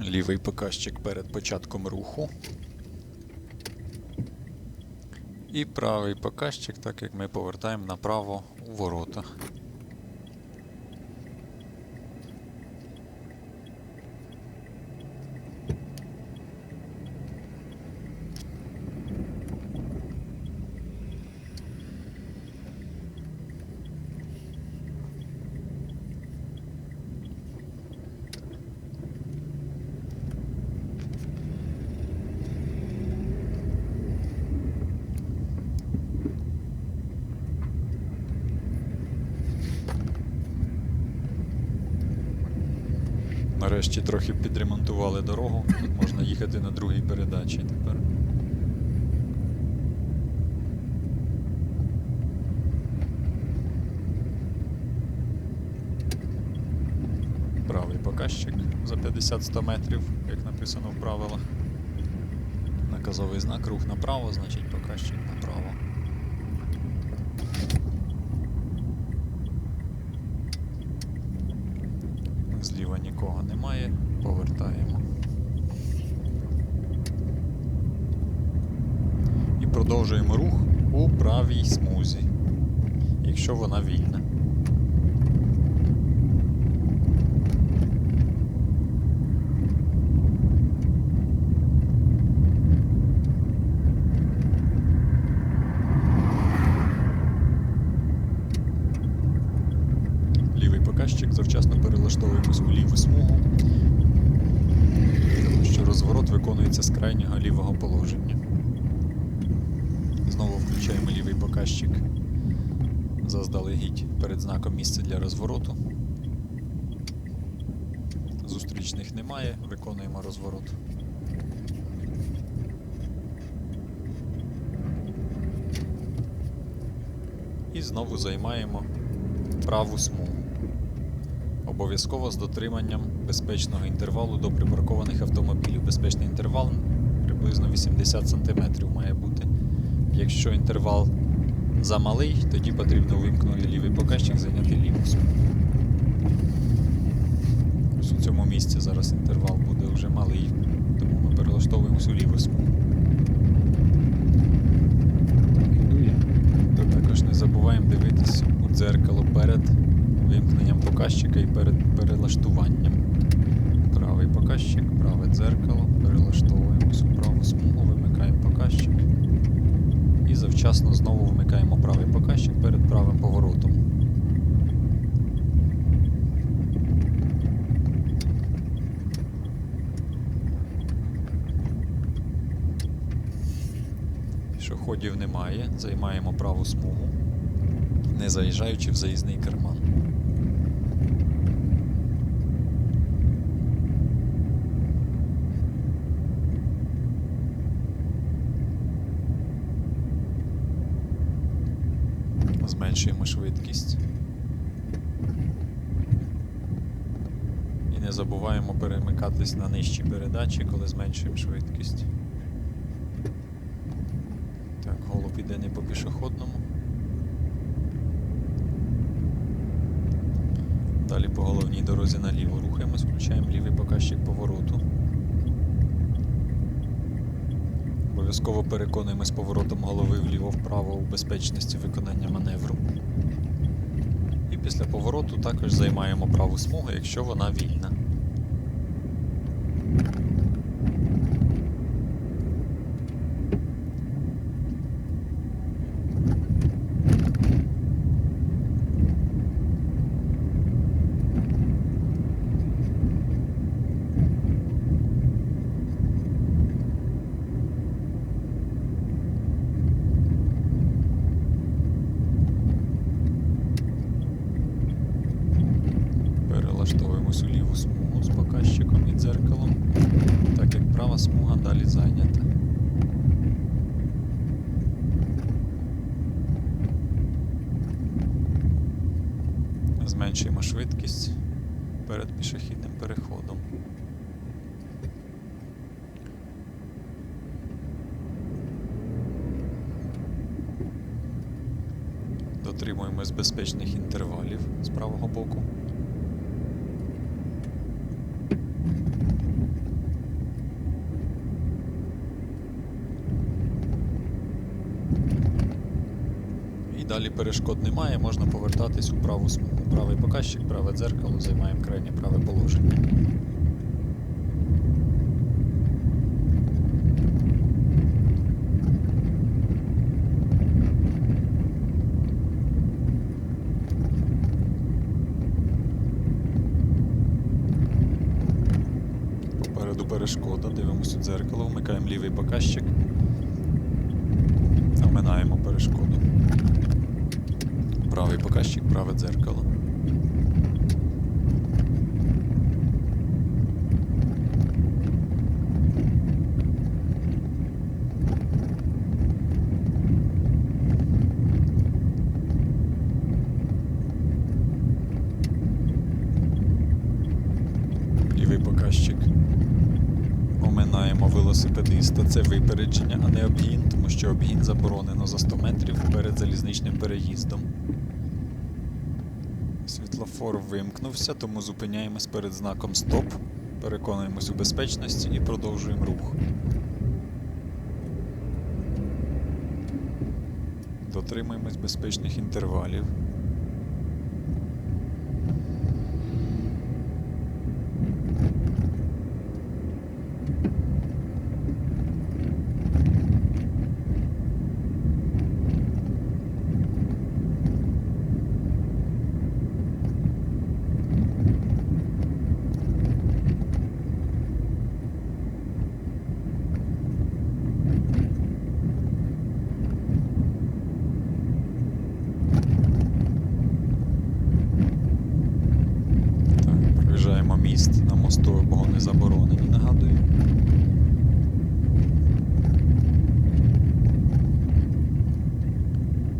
Лівий показчик перед початком руху. І правий показчик, так як ми повертаємо направо у ворота. Нарешті трохи підремонтували дорогу. Тут можна їхати на другій передачі тепер. Правий показчик за 50-100 метрів, як написано в правилах. Наказовий знак рух направо, значить показчик направо. Зліва нікого немає, повертаємо. І продовжуємо рух у правій смузі, якщо вона вільна. Лівий показчик завчасно перелаштовуємось у ліву смугу, тому що розворот виконується з крайнього лівого положення. Знову включаємо лівий показчик заздалегідь перед знаком місце для розвороту. Зустрічних немає, виконуємо розворот. І знову займаємо праву смугу. Обов'язково з дотриманням безпечного інтервалу до припаркованих автомобілів. Безпечний інтервал приблизно 80 см має бути. Якщо інтервал замалий, тоді потрібно вимкнути лівий показчик, зайняти ліву смугу. Ось у цьому місці зараз інтервал буде вже малий, тому ми перелаштовуємося у ліву смугу. Також не забуваємо дивитись у дзеркало перед вимкненням показчика і перед перелаштуванням. Правий показчик, праве дзеркало, перелаштовуємось у праву смугу, вимикаємо показчик. І завчасно знову вмикаємо правий показчик перед правим поворотом. Пішоходів немає, займаємо праву смугу, не заїжджаючи в заїзний карман. Зменшуємо швидкість. І не забуваємо перемикатись на нижчі передачі, коли зменшуємо швидкість. Так, голуб іде не по пішохідному. Далі по головній дорозі наліво рухаємось, включаємо лівий показчик повороту. Обов'язково переконуємось поворотом голови вліво-вправо у безпечності виконання маневру. І після повороту також займаємо праву смугу, якщо вона вільна. Перелаштовуємось у ліву смугу з показчиком і дзеркалом, так як права смуга далі зайнята. Зменшуємо швидкість перед пішохідним переходом. Дотримуємось безпечних інтервалів з правого боку. Далі перешкод немає, можна повертатись у праву смугу. Правий показчик, праве дзеркало, займаємо крайнє праве положення. Попереду перешкода, дивимося у дзеркало, вмикаємо лівий показчик. Оминаємо перешкоду. Правий показчик, праве дзеркало. Лівий показчик. Оминаємо велосипедиста. Це випередження, а не обгін, тому що обгін заборонено за 100 метрів перед залізничним переїздом. Світлофор вимкнувся, тому зупиняємось перед знаком Стоп. Переконуємось у безпечності і продовжуємо рух. Дотримуємось безпечних інтервалів. Так, проїжджаємо мосту обгони заборонені, нагадую.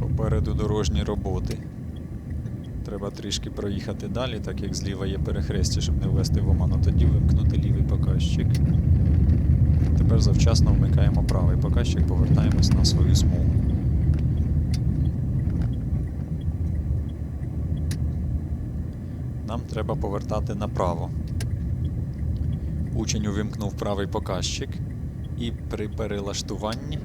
Попереду дорожні роботи. Треба трішки проїхати далі, так як зліва є перехрестя, щоб не ввести в оману, тоді вимкнути лівий показчик. Тепер завчасно вмикаємо правий показчик, повертаємось на свою смугу. Нам треба повертати направо. Учень увімкнув правий показчик і при перелаштуванні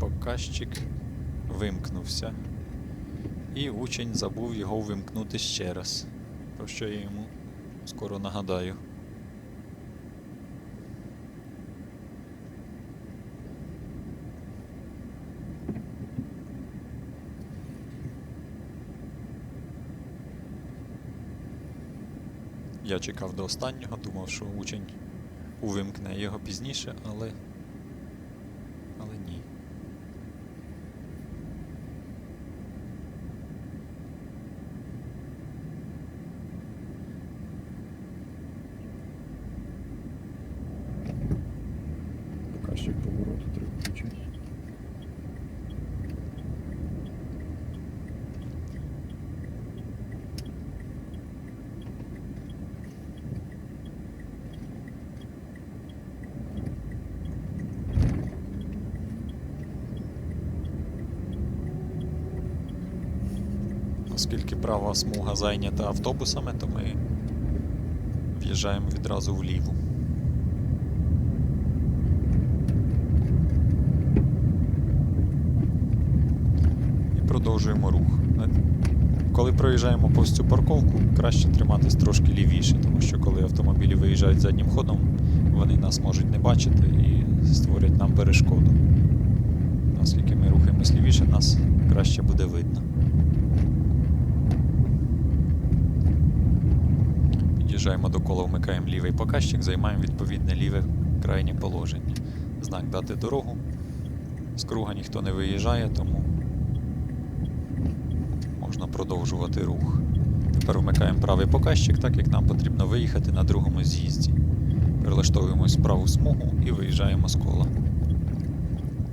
показчик вимкнувся. І учень забув його вимкнути ще раз. Про що я йому скоро нагадаю. Я чекав до останнього, думав, що учень увімкне його пізніше. Але ні. Показчик повороту треба включити. Оскільки права смуга зайнята автобусами, то ми в'їжджаємо відразу вліву. І продовжуємо рух. Коли проїжджаємо повз цю парковку, краще триматись трошки лівіше, тому що коли автомобілі виїжджають заднім ходом, вони нас можуть не бачити і створять нам перешкоду. Оскільки ми рухаємось лівіше, нас краще буде видно. Під'їжджаємо до кола, вмикаємо лівий показчик, займаємо відповідне ліве крайнє положення. Знак дати дорогу. З круга ніхто не виїжджає, тому можна продовжувати рух. Тепер вмикаємо правий показчик, так як нам потрібно виїхати на другому з'їзді. Перелаштовуємось в праву смугу і виїжджаємо з кола.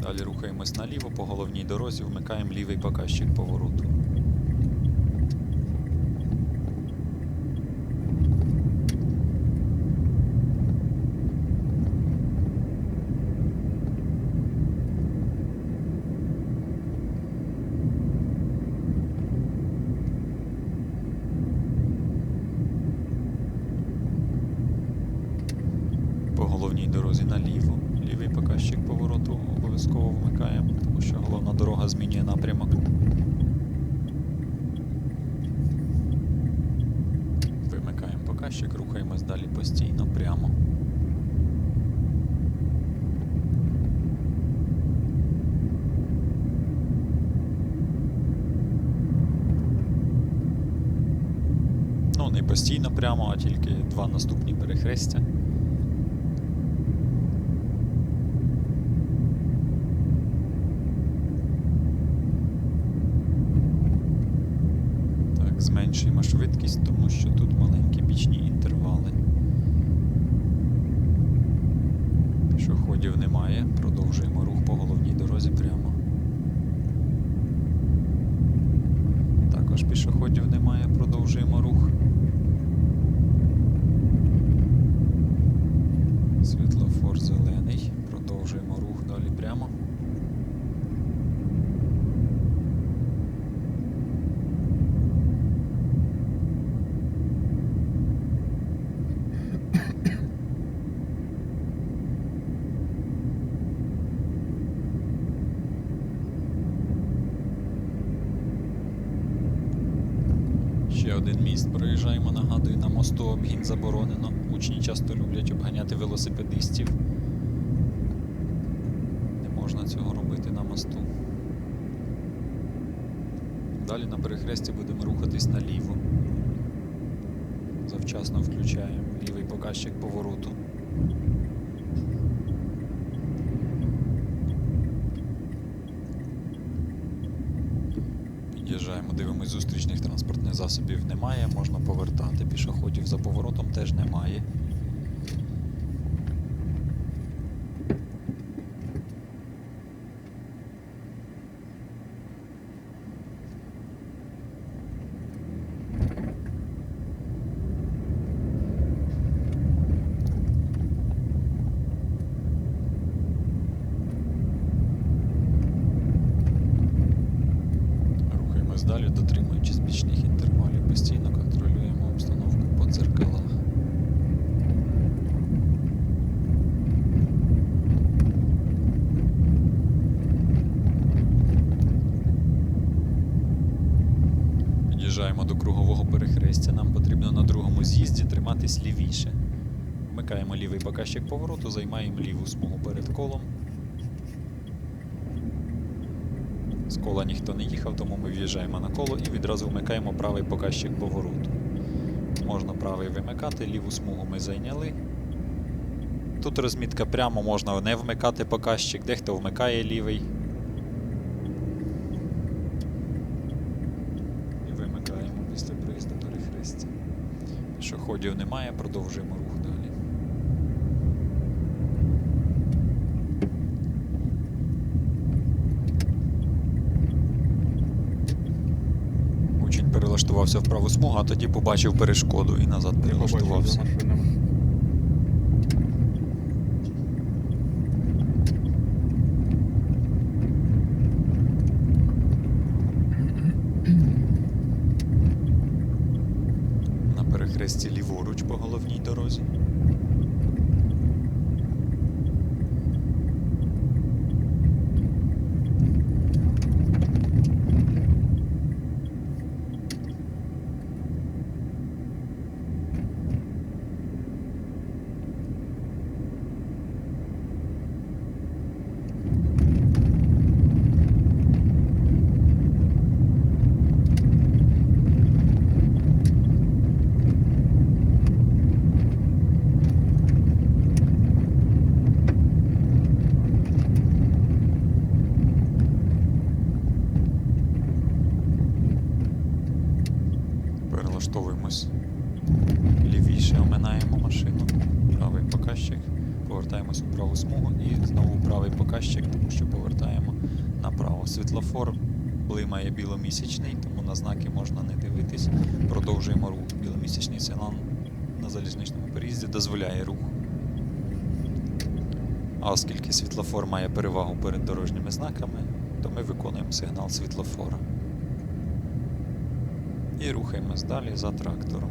Далі рухаємось наліво по головній дорозі, вмикаємо лівий показчик повороту. По головній дорозі наліво. Лівий показчик повороту обов'язково. вмикаємо, тому що головна дорога змінює напрямок. Вимикаємо показчик, рухаємось далі постійно прямо. Ну, не постійно прямо, а тільки два наступні перехрестя. Так, зменшуємо швидкість, тому що тут маленькі бічні інтервали. Пішоходів немає. Продовжуємо рух по головній дорозі прямо. Також пішоходів немає, продовжуємо рух. Світлофор зелений. Продовжуємо рух далі прямо. Ще один міст проїжджаємо, нагадую, на мосту обгін заборонено. Учні часто люблять обганяти велосипедистів. Не можна цього робити на мосту. Далі на перехресті будемо рухатись наліво. Завчасно включаємо лівий показчик повороту. Під'їжджаємо, дивимось, зустрічних транспортних засобів немає, можна повертати. Пішоходів за поворотом теж немає. Рухаємось далі, дотримуючись бічних інтервалів. Постійно контролюємо обстановку по дзеркалах. Під'їжджаємо до кругового перехрестя. Нам потрібно на другому з'їзді триматись лівіше. Вмикаємо лівий показчик повороту, займаємо ліву смугу перед колом. З кола ніхто не їхав, тому ми в'їжджаємо на коло і відразу вмикаємо правий показчик повороту. Можна правий вимикати, ліву смугу ми зайняли. Тут розмітка прямо, можна не вмикати показчик, дехто вмикає лівий. І вимикаємо після приїзду перехрестя. Пішоходів немає, продовжуємо рух далі. Учень перелаштувався в праву смугу, а тоді побачив перешкоду і назад перелаштувався. На перехресті ліворуч по головній дорозі. Перелаштовуємось лівіше, оминаємо машину, правий показчик, повертаємось у праву смугу і знову правий показчик, тому що повертаємо направо. Світлофор блимає біломісячний, тому на знаки можна не дивитись. Продовжуємо рух. Біломісячний сигнал на залізничному переїзді дозволяє рух. А оскільки світлофор має перевагу перед дорожніми знаками, то ми виконуємо сигнал світлофора. І рухаємось далі за трактором.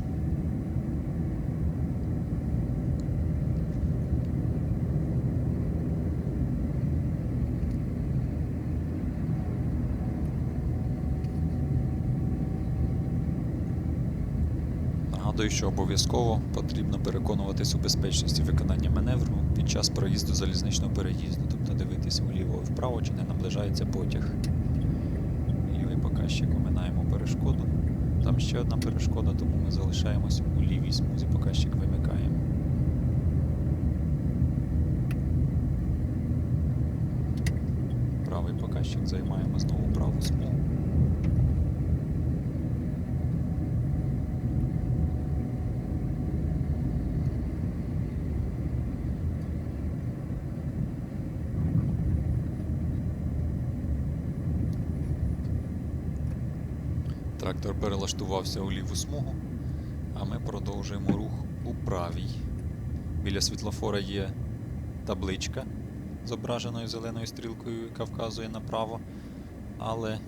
Нагадую, що обов'язково потрібно переконуватись у безпечності виконання маневру під час проїзду залізничного переїзду, тобто дивитися вліво і вправо, чи не наближається потяг. І ми поки ще поминаємо перешкоду. Там ще одна перешкода, тому ми залишаємось у лівій смузі, показчик вимикаємо. Правий показчик займаємо знову праву смугу. Трактор перелаштувався у ліву смугу, а ми продовжуємо рух у правій. Біля світлофора є табличка зображеною зеленою стрілкою, яка вказує направо, але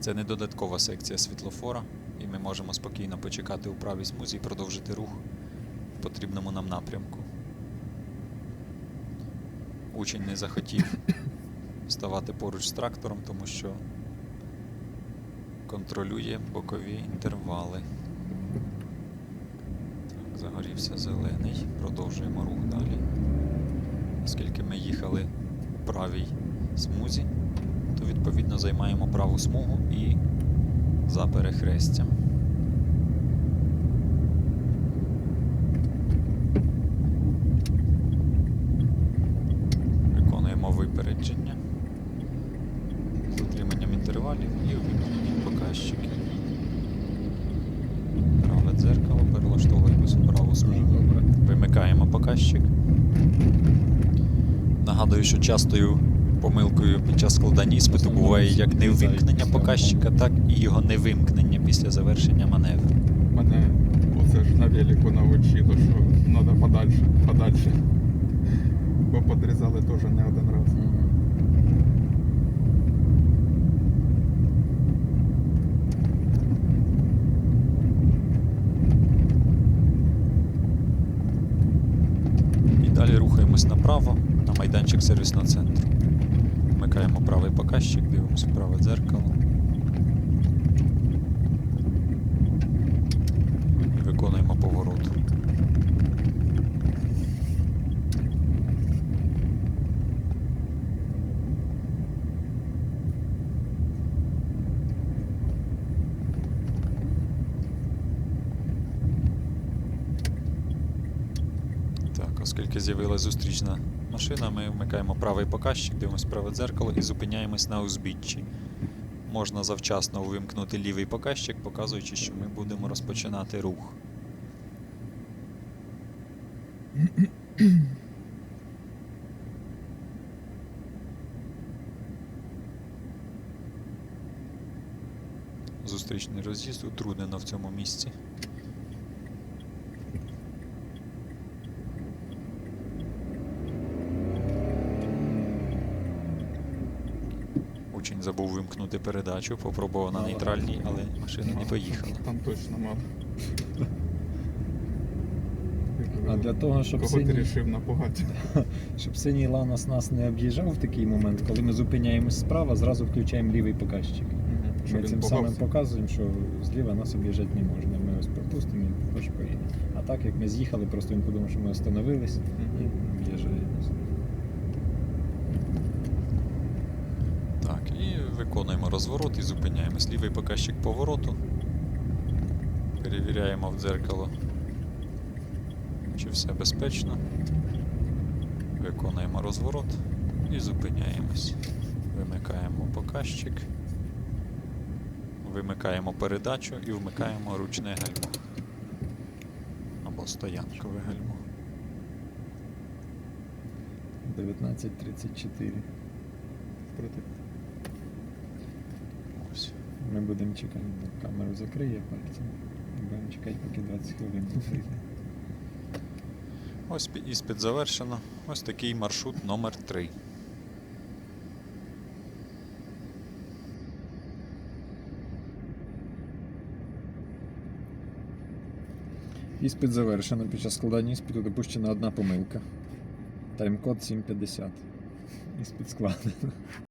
це не додаткова секція світлофора, і ми можемо спокійно почекати у правій смузі і продовжити рух в потрібному нам напрямку. Учень не захотів ставати поруч з трактором, тому що контролює бокові інтервали. Так, загорівся зелений. Продовжуємо рух далі. Оскільки ми їхали у правій смузі, то відповідно займаємо праву смугу і за перехрестям. Виконуємо випередження з утриманням інтервалів і увімкненням показчиків. Праве дзеркало, перелаштовуємось у праву смугу. Добре. Вимикаємо показчик. Нагадую, що частою помилкою під час складання іспиту буває як невимкнення показчика, так і його невимкнення після завершення маневру. Мене оце ж на велику навчило, що треба подальше, подальше. Бо подрізали теж не один раз. І далі направо на майданчик сервісного центру. Вмикаємо правий показчик, дивимося праве дзеркало. Виконуємо оскільки з'явилася зустрічна машина, ми вмикаємо правий показчик, дивимося праве дзеркало і зупиняємось на узбіччі. Можна завчасно вимкнути лівий показчик, показуючи, що ми будемо розпочинати рух. Зустрічний роз'їзд утруднено в цьому місці. Учень забув вимкнути передачу, попробував на нейтральній, але машина не поїхала. Там точно мав. А для того, щоб Кого ти синій, рішив напугати? щоб синій ланос нас не об'їжджав в такий момент, коли ми зупиняємось справа, зразу включаємо лівий показчик. Ми цим самим показуємо, що зліва нас об'їжджати не можна. Ми ось пропустимо і також поїдемо. А так як ми з'їхали, просто він подумав, що ми остановились і об'їжджає нас. Так, і виконуємо розворот і зупиняємось. Лівий показчик повороту. Перевіряємо в дзеркало, чи все безпечно. Виконуємо розворот і зупиняємось. Вимикаємо показчик. Вимикаємо передачу і вмикаємо ручне гальмо. Або стоянкове гальмо. 19.34. Проти-. Ми будемо чекати, бо камеру закриє пальцем. Будемо чекати, поки 20 хвилин пройде. Ось іспит завершено. Ось такий маршрут номер 3. Іспит завершено. Під час складання іспиту допущена одна помилка. Тайм-код 750. Іспит складено.